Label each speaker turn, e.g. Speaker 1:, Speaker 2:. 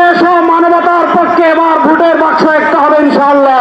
Speaker 1: বাংলাদেশ ও মানবতার পক্ষে এবার ভোটের বাক্স একটা হবে ইনশাআল্লাহ।